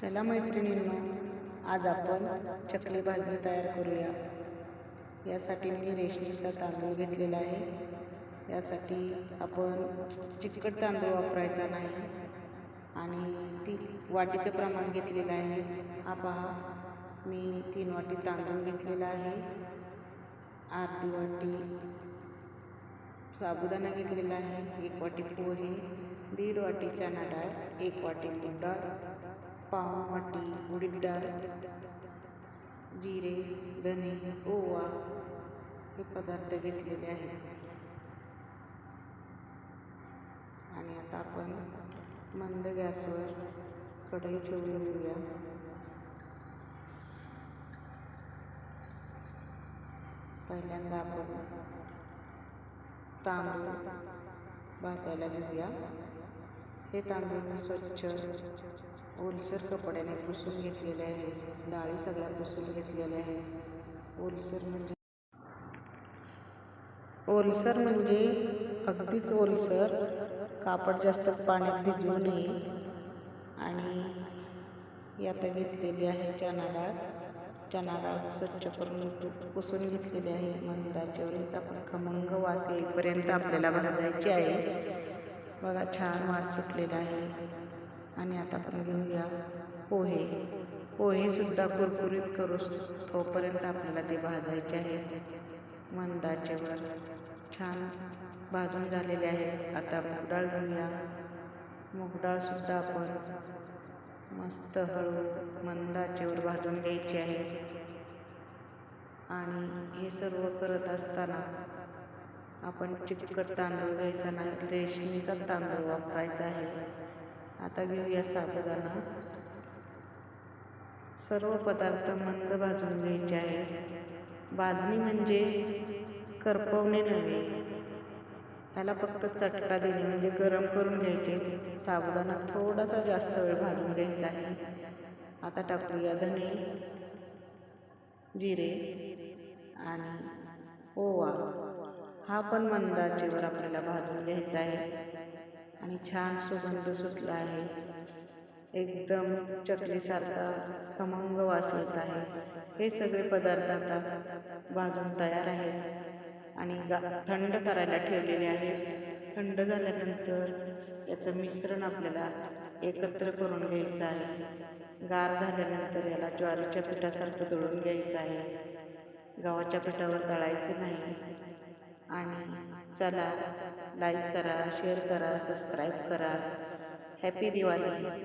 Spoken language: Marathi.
चला मैत्रिणींनो आज आपण चकली भाजणी तयार करूया. यासाठी मी रेशमीचा तांदूळ घेतलेला आहे. यासाठी आपण चिकट तांदूळ वापरायचा नाही. आणि ती वाटीचं प्रमाण घेतलेलं आहे. हा पहा मी तीन वाटी तांदूळ घेतलेला आहे. अर्धी वाटी साबुदाणा घेतलेला आहे. एक वाटी पोहे दीड वाटी चणा डाळ एक वाटी मूग डाळ पाव वाटी उडीद डाळ जिरे धने ओवा हे पदार्थ घेतलेले आहेत. आणि आता आपण मंद गॅसवर कढई ठेवून घेऊया. पहिल्यांदा आपण तांदूळ भाजायला घेऊया. हे तांदूळ स्वच्छ ओलसर कपड्याने पुसून घेतलेले आहे. डाळी सगळ्या पुसून घेतलेल्या आहे. ओलसर म्हणजे ओलसर म्हणजे अगदीच ओलसर. कापड जास्त पाण्यात भिजवू नये. आणि यात घेतलेली आहे चना डाळ. चना डाळ स्वच्छ करून पुसून घेतलेली आहे. मंदाच्या वेळेस आपण खमंग वास येईपर्यंत आपल्याला भाजायची आहे. बघा छान वास सुटलेला आहे. आणि आता आपण घेऊया पोहे. पोहेसुद्धा कुरकुरीत करू तोपर्यंत आपल्याला ते भाजायचे आहेत. मंदाच्यावर छान भाजून झालेले आहेत. आता मूगडाळ घेऊया. मूगडाळसुद्धा आपण मस्त हळू मंदाचेवर भाजून घ्यायची आहे आणि हे सर्व करत असताना आपण चिकट तांदूळ घ्यायचा नाही रेशनीचा तांदूळ वापरायचा आहे. आता घेऊया साबुदाणा. सर्व पदार्थ मंद भाजून घ्यायचे आहेत. भाजणी म्हणजे करपवणे नव्हे. ह्याला फक्त चटका देणे म्हणजे गरम करून घ्यायचे. साबुदाणा थोडासा जास्त वेळ भाजून घ्यायचा आहे. आता टाकूया धने जिरे आणि ओवा. हा पण मंदाचेवर आपल्याला भाजून घ्यायचा आहे. आणि छान सुगंध सुटला आहे. एकदम चकलीसारखा खमंग वास येत आहे. हे सगळे पदार्थ आता भाजून तयार आहेत. आणि गा थंड करायला ठेवलेले आहेत. थंड झाल्यानंतर याचं मिश्रण आपल्याला एकत्र करून घ्यायचं आहे. गार झाल्यानंतर याला ज्वारीच्या पिठासारखं दळून घ्यायचं आहे. गव्हाच्या पिठावर तळायचं नाही. आणि चला लाईक करा शेअर करा सबस्क्राईब करा. हॅपी दिवाळी